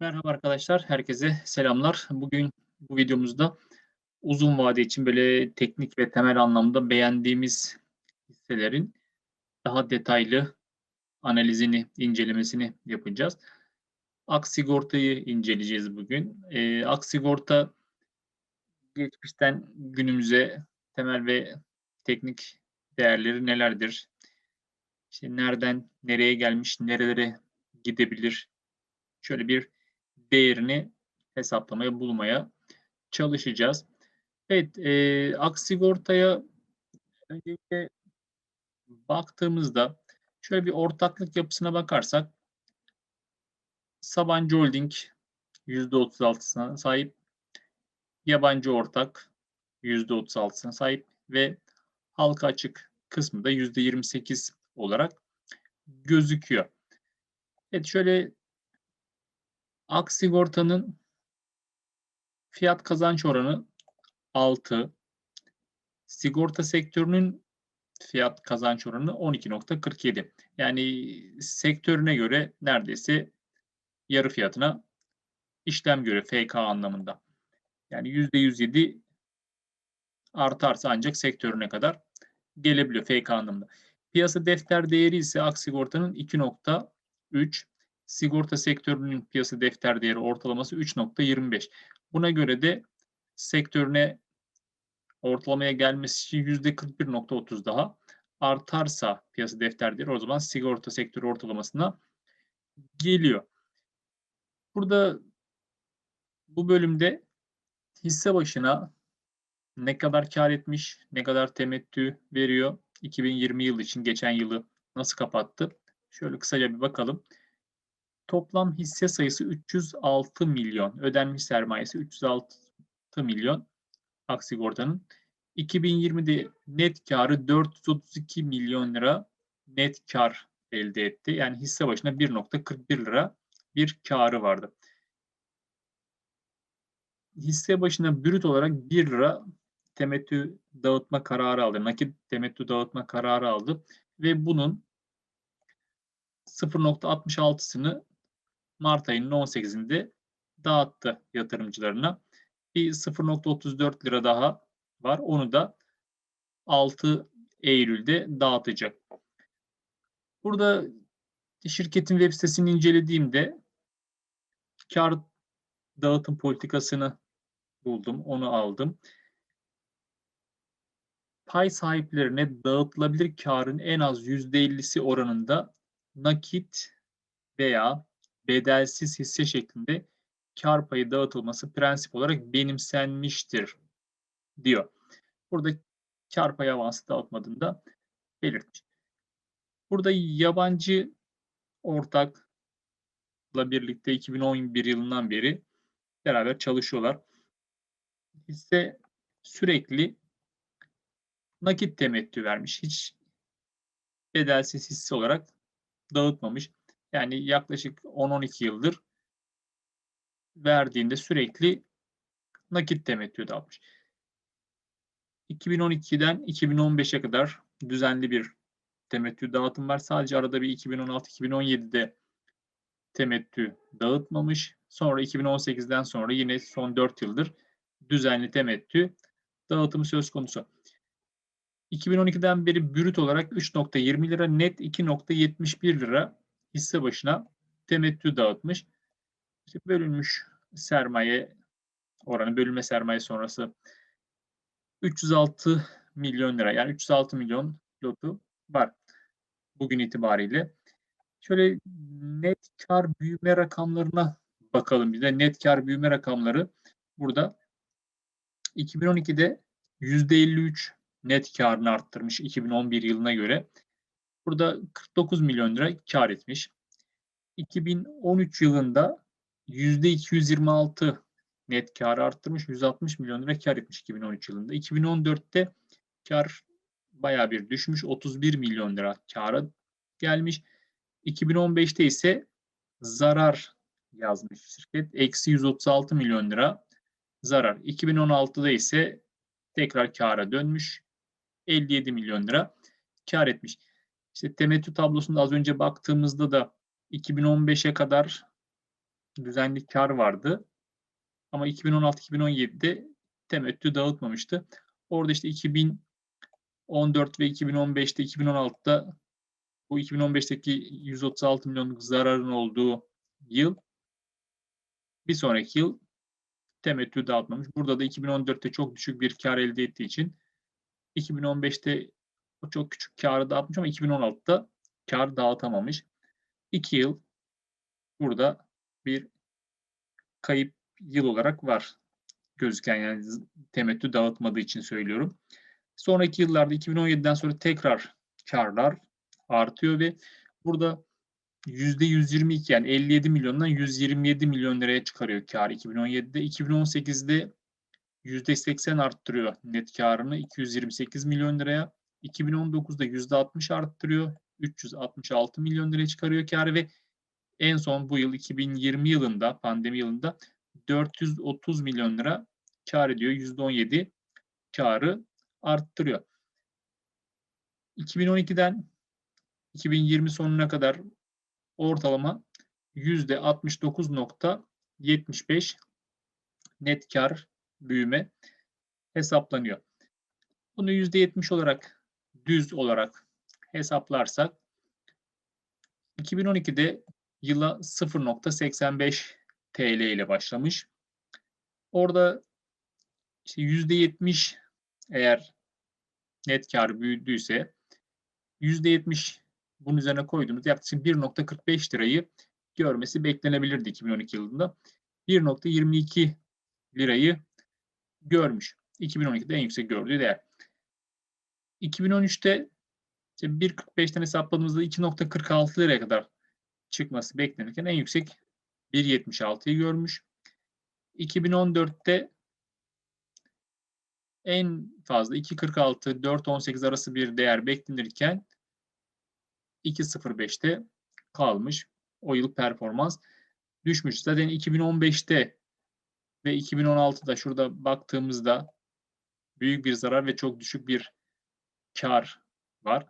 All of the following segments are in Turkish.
Merhaba arkadaşlar, herkese selamlar. Bugün bu videomuzda uzun vade için böyle teknik ve temel anlamda beğendiğimiz hisselerin daha detaylı analizini, incelemesini yapacağız. Aksigorta'yı inceleyeceğiz bugün. E, Aksigorta geçmişten günümüze temel ve teknik değerleri nelerdir? İşte nereden nereye gelmiş, nerelere gidebilir? Şöyle bir değerini hesaplamaya, bulmaya çalışacağız. Evet, e, Aksigorta'ya öncelikle baktığımızda şöyle bir ortaklık yapısına bakarsak Sabancı Holding %36'sına sahip, yabancı ortak %36'sına sahip ve halka açık kısmı da %28 olarak gözüküyor. Evet şöyle Aksigorta'nın fiyat kazanç oranı 6. Sigorta sektörünün fiyat kazanç oranı 12.47. Yani sektörüne göre neredeyse yarı fiyatına işlem göre FK anlamında. Yani %107 artarsa ancak sektörüne kadar gelebiliyor FK anlamında. Piyasa defter değeri ise Aksigorta'nın 2.3 sigorta sektörünün piyasa defter değeri ortalaması 3.25. Buna göre de sektörüne ortalamaya gelmesi için %41.30 daha artarsa piyasa defter değeri o zaman sigorta sektörü ortalamasına geliyor. Burada bu bölümde hisse başına ne kadar kar etmiş, ne kadar temettü veriyor, 2020 yıl için geçen yılı nasıl kapattı? Şöyle kısaca bir bakalım. Toplam hisse sayısı 306 milyon. Ödenmiş sermayesi 306 milyon Aksigorta'nın. 2020'de net karı 432 milyon lira net kar elde etti. Yani hisse başına 1.41 lira bir karı vardı. Hisse başına brüt olarak 1 lira temettü dağıtma kararı aldı. Nakit temettü dağıtma kararı aldı ve bunun 0.66'sını Mart ayının 18'inde dağıttı yatırımcılarına. Bir 0.34 lira daha var. Onu da 6 Eylül'de dağıtacak. Burada şirketin web sitesini incelediğimde kar dağıtım politikasını buldum. Onu aldım. Pay sahiplerine dağıtılabilir karın en az %50'si oranında nakit veya bedelsiz hisse şeklinde kar payı dağıtılması prensip olarak benimsenmiştir diyor. Burada kar payı avansı dağıtmadığını da belirtmiş. Burada yabancı ortakla birlikte 2011 yılından beri beraber çalışıyorlar. Hisse sürekli nakit temettü vermiş. Hiç bedelsiz hisse olarak dağıtmamış. Yani yaklaşık 10-12 yıldır verdiğinde sürekli nakit temettü dağıtmış. 2012'den 2015'e kadar düzenli bir temettü dağıtım var. Sadece arada bir 2016-2017'de temettü dağıtmamış. Sonra 2018'den sonra yine son 4 yıldır düzenli temettü dağıtımı söz konusu. 2012'den beri brüt olarak 3.20 lira, net 2.71 lira hisse başına temettü dağıtmış. İşte bölünmüş sermaye oranı, bölünme sermaye sonrası 306 milyon lira yani 306 milyon lotu var bugün itibariyle. Şöyle net kar büyüme rakamlarına bakalım bir de net kar büyüme rakamları burada 2012'de %53 net karını arttırmış 2011 yılına göre. Burada 49 milyon lira kar etmiş. 2013 yılında %226 net karı arttırmış. 160 milyon lira kar etmiş 2013 yılında. 2014'te kar bayağı bir düşmüş. 31 milyon lira kara gelmiş. 2015'te ise zarar yazmış şirket. Eksi 136 milyon lira zarar. 2016'da ise tekrar kara dönmüş. 57 milyon lira kar etmiş. İşte temettü tablosunda az önce baktığımızda da 2015'e kadar düzenli kar vardı. Ama 2016-2017'de temettü dağıtmamıştı. Orada işte 2014 ve 2015'te 2016'da bu 2015'teki 136 milyonluk zararın olduğu yıl bir sonraki yıl temettü dağıtmamış. Burada da 2014'te çok düşük bir kar elde ettiği için 2015'te o çok küçük karı dağıtmış ama 2016'da kar dağıtamamış. 2 yıl burada bir kayıp yıl olarak var gözüken yani temettü dağıtmadığı için söylüyorum. Sonraki yıllarda 2017'den sonra tekrar karlar artıyor ve burada %122 yani 57 milyondan 127 milyon liraya çıkarıyor kar 2017'de. 2018'de %80 arttırıyor net karını 228 milyon liraya. 2019'da %60 arttırıyor. 366 milyon liraya çıkarıyor karı ve en son bu yıl 2020 yılında pandemi yılında 430 milyon lira kar ediyor. %17 karı arttırıyor. 2012'den 2020 sonuna kadar ortalama %69.75 net kar büyüme hesaplanıyor. Bunu %70 olarak düz olarak hesaplarsak 2012'de yıla 0.85 TL ile başlamış. Orada işte %70 eğer net kar büyüdüyse %70 bunun üzerine koyduğumuz yaklaşık 1.45 lirayı görmesi beklenebilirdi 2012 yılında. 1.22 lirayı görmüş. 2012'de en yüksek gördüğü değer. 2013'te işte 1.45'ten hesapladığımızda 2.46 liraya kadar çıkması beklenirken en yüksek 1.76'yı görmüş. 2014'te en fazla 2.46-4.18 arası bir değer beklenirken 2.05'te kalmış. O yıl performans düşmüş. Zaten 2015'te ve 2016'da şurada baktığımızda büyük bir zarar ve çok düşük bir kar var.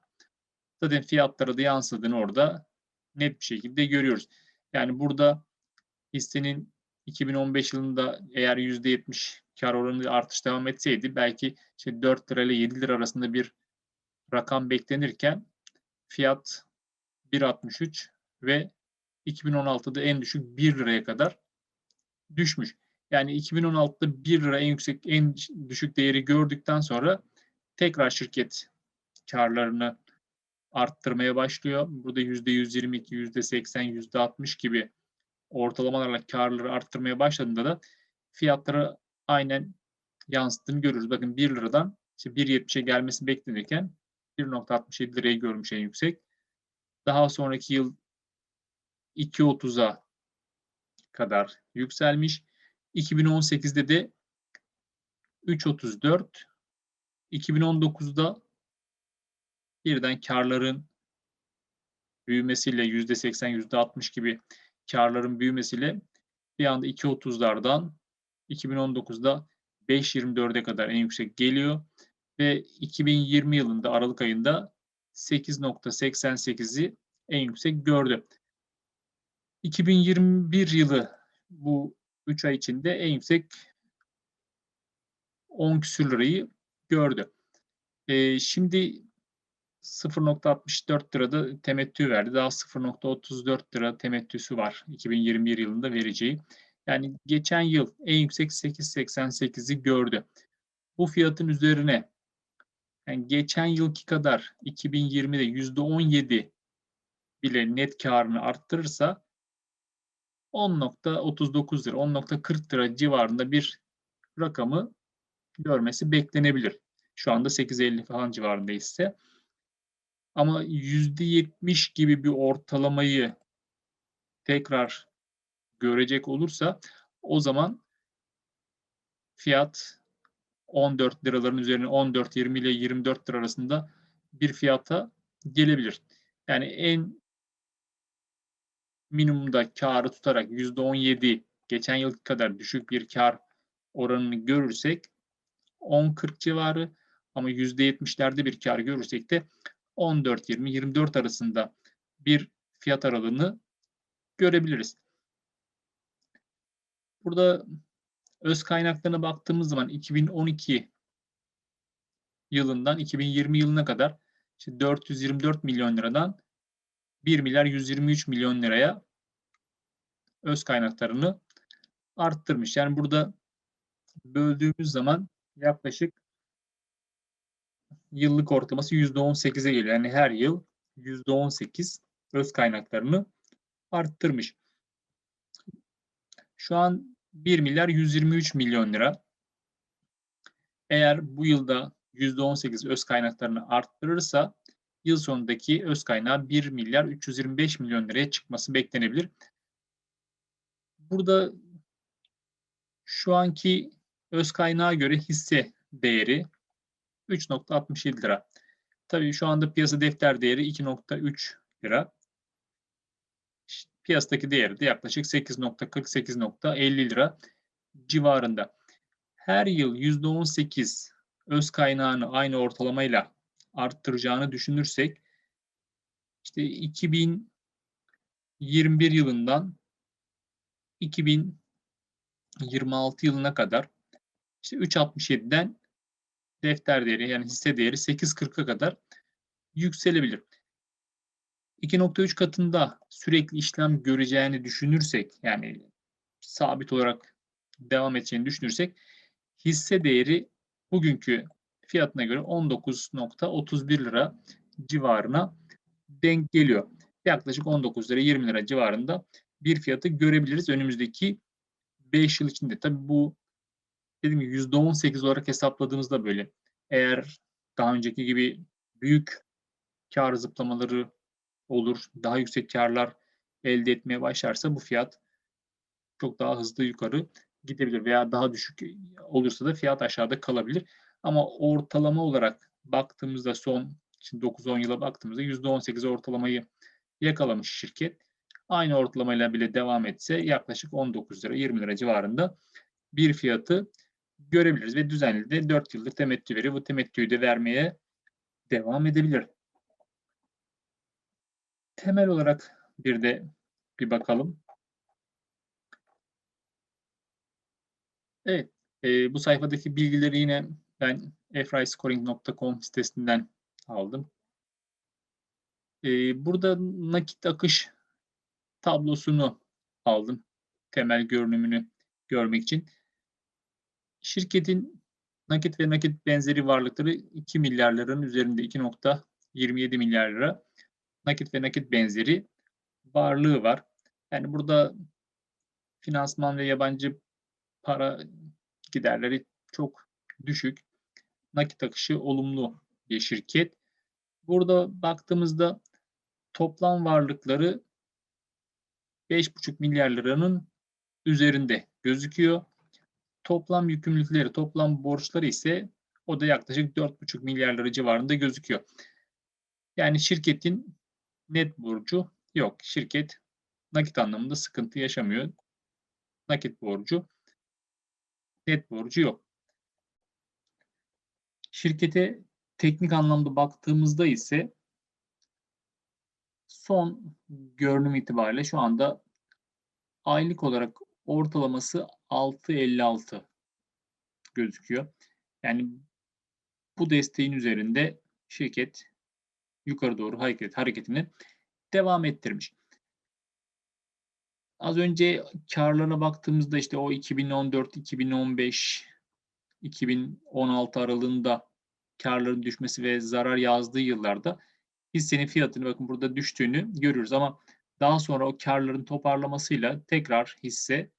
Zaten fiyatlara da yansıdığını orada net bir şekilde görüyoruz. Yani burada hissenin 2015 yılında eğer %70 kar oranı artış devam etseydi belki işte 4 lira ile 7 lira arasında bir rakam beklenirken fiyat 1.63 ve 2016'da en düşük 1 liraya kadar düşmüş. Yani 2016'da 1 lira en yüksek en düşük değeri gördükten sonra tekrar şirket karlarını arttırmaya başlıyor. Burada %122, %80, %60 gibi ortalamalarla karları arttırmaya başladığında da fiyatları aynen yansıttığını görürüz. Bakın 1 liradan işte 1.70'e gelmesi beklenirken 1.67 lirayı görmüş en yüksek. Daha sonraki yıl 2.30'a kadar yükselmiş. 2018'de de 3.34, 2019'da birden karların büyümesiyle %80, %60 gibi karların büyümesiyle bir anda 2.30'lardan 2019'da 5.24'e kadar en yüksek geliyor ve 2020 yılında Aralık ayında 8.88'i en yüksek gördü. 2021 yılı bu 3 ay içinde en yüksek 10 küsür lirayı gördü. Ee, şimdi 0.64 lirada temettü verdi. Daha 0.34 lira temettüsü var 2021 yılında vereceği. Yani geçen yıl en yüksek 8.88'i gördü. Bu fiyatın üzerine yani geçen yılki kadar 2020'de %17 bile net karını arttırırsa 10.39 lira, 10.40 lira civarında bir rakamı görmesi beklenebilir. Şu anda 8.50 falan civarında ise. Ama %70 gibi bir ortalamayı tekrar görecek olursa o zaman fiyat 14 liraların üzerine 14-20 ile 24 lira arasında bir fiyata gelebilir. Yani en minimumda karı tutarak %17 geçen yıl kadar düşük bir kar oranını görürsek 10-40 civarı ama %70'lerde bir kar görürsek de 14-20-24 arasında bir fiyat aralığını görebiliriz. Burada öz kaynaklarına baktığımız zaman 2012 yılından 2020 yılına kadar işte 424 milyon liradan 1 milyar 123 milyon liraya öz kaynaklarını arttırmış. Yani burada böldüğümüz zaman yaklaşık yıllık ortalaması %18'e geliyor. Yani her yıl %18 öz kaynaklarını arttırmış. Şu an 1 milyar 123 milyon lira. Eğer bu yılda %18 öz kaynaklarını arttırırsa yıl sonundaki öz kaynağı 1 milyar 325 milyon liraya çıkması beklenebilir. Burada şu anki öz kaynağa göre hisse değeri 3.67 lira. Tabii şu anda piyasa defter değeri 2.3 lira. Piyasadaki değeri de yaklaşık 8.40-8.50 lira civarında. Her yıl %18 öz kaynağını aynı ortalamayla arttıracağını düşünürsek işte 2021 yılından 2026 yılına kadar işte 3.67'den defter değeri yani hisse değeri 8.40'a kadar yükselebilir. 2.3 katında sürekli işlem göreceğini düşünürsek yani sabit olarak devam edeceğini düşünürsek hisse değeri bugünkü fiyatına göre 19.31 lira civarına denk geliyor. Yaklaşık 19 lira 20 lira civarında bir fiyatı görebiliriz önümüzdeki 5 yıl içinde. Tabii bu dediğim gibi %18 olarak hesapladığımızda böyle. Eğer daha önceki gibi büyük kar zıplamaları olur, daha yüksek karlar elde etmeye başlarsa bu fiyat çok daha hızlı yukarı gidebilir veya daha düşük olursa da fiyat aşağıda kalabilir. Ama ortalama olarak baktığımızda son 9-10 yıla baktığımızda %18 ortalamayı yakalamış şirket. Aynı ortalamayla bile devam etse yaklaşık 19 lira 20 lira civarında bir fiyatı görebiliriz ve düzenli de 4 yıldır temettü veriyor. Bu temettüyü de vermeye devam edebilir. Temel olarak bir de bir bakalım. Evet, e, bu sayfadaki bilgileri yine ben efraiscoring.com sitesinden aldım. E, burada nakit akış tablosunu aldım. Temel görünümünü görmek için. Şirketin nakit ve nakit benzeri varlıkları 2 milyar liranın üzerinde 2.27 milyar lira nakit ve nakit benzeri varlığı var. Yani burada finansman ve yabancı para giderleri çok düşük. Nakit akışı olumlu bir şirket. Burada baktığımızda toplam varlıkları 5,5 milyar liranın üzerinde gözüküyor. Toplam yükümlülükleri, toplam borçları ise o da yaklaşık 4,5 milyar lira civarında gözüküyor. Yani şirketin net borcu yok. Şirket nakit anlamında sıkıntı yaşamıyor. Nakit borcu, net borcu yok. Şirkete teknik anlamda baktığımızda ise son görünüm itibariyle şu anda aylık olarak ortalaması 6.56 gözüküyor. Yani bu desteğin üzerinde şirket yukarı doğru hareket hareketini devam ettirmiş. Az önce karlarına baktığımızda işte o 2014, 2015, 2016 aralığında karların düşmesi ve zarar yazdığı yıllarda hissenin fiyatını bakın burada düştüğünü görüyoruz ama daha sonra o karların toparlamasıyla tekrar hisse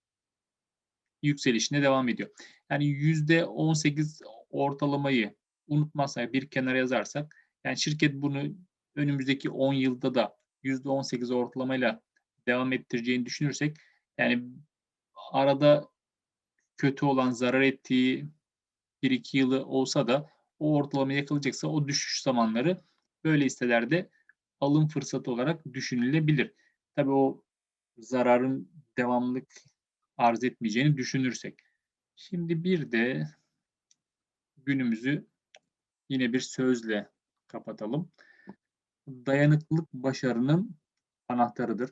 yükselişine devam ediyor. Yani %18 ortalamayı unutmazsak bir kenara yazarsak yani şirket bunu önümüzdeki 10 yılda da %18 ortalamayla devam ettireceğini düşünürsek yani arada kötü olan zarar ettiği 1-2 yılı olsa da o ortalamayı yakalayacaksa o düşüş zamanları böyle hisselerde alım fırsatı olarak düşünülebilir. Tabii o zararın devamlılık arz etmeyeceğini düşünürsek. Şimdi bir de günümüzü yine bir sözle kapatalım. Dayanıklılık başarının anahtarıdır.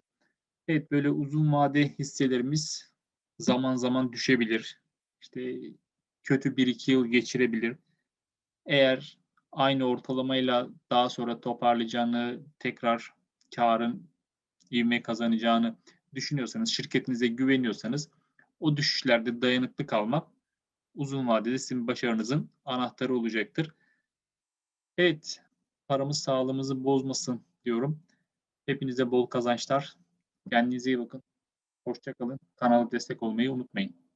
Evet böyle uzun vade hisselerimiz zaman zaman düşebilir. İşte kötü bir iki yıl geçirebilir. Eğer aynı ortalamayla daha sonra toparlayacağını, tekrar karın ivme kazanacağını düşünüyorsanız, şirketinize güveniyorsanız o düşüşlerde dayanıklı kalmak uzun vadede sizin başarınızın anahtarı olacaktır. Evet, paramız sağlığımızı bozmasın diyorum. Hepinize bol kazançlar. Kendinize iyi bakın. Hoşçakalın. Kanala destek olmayı unutmayın.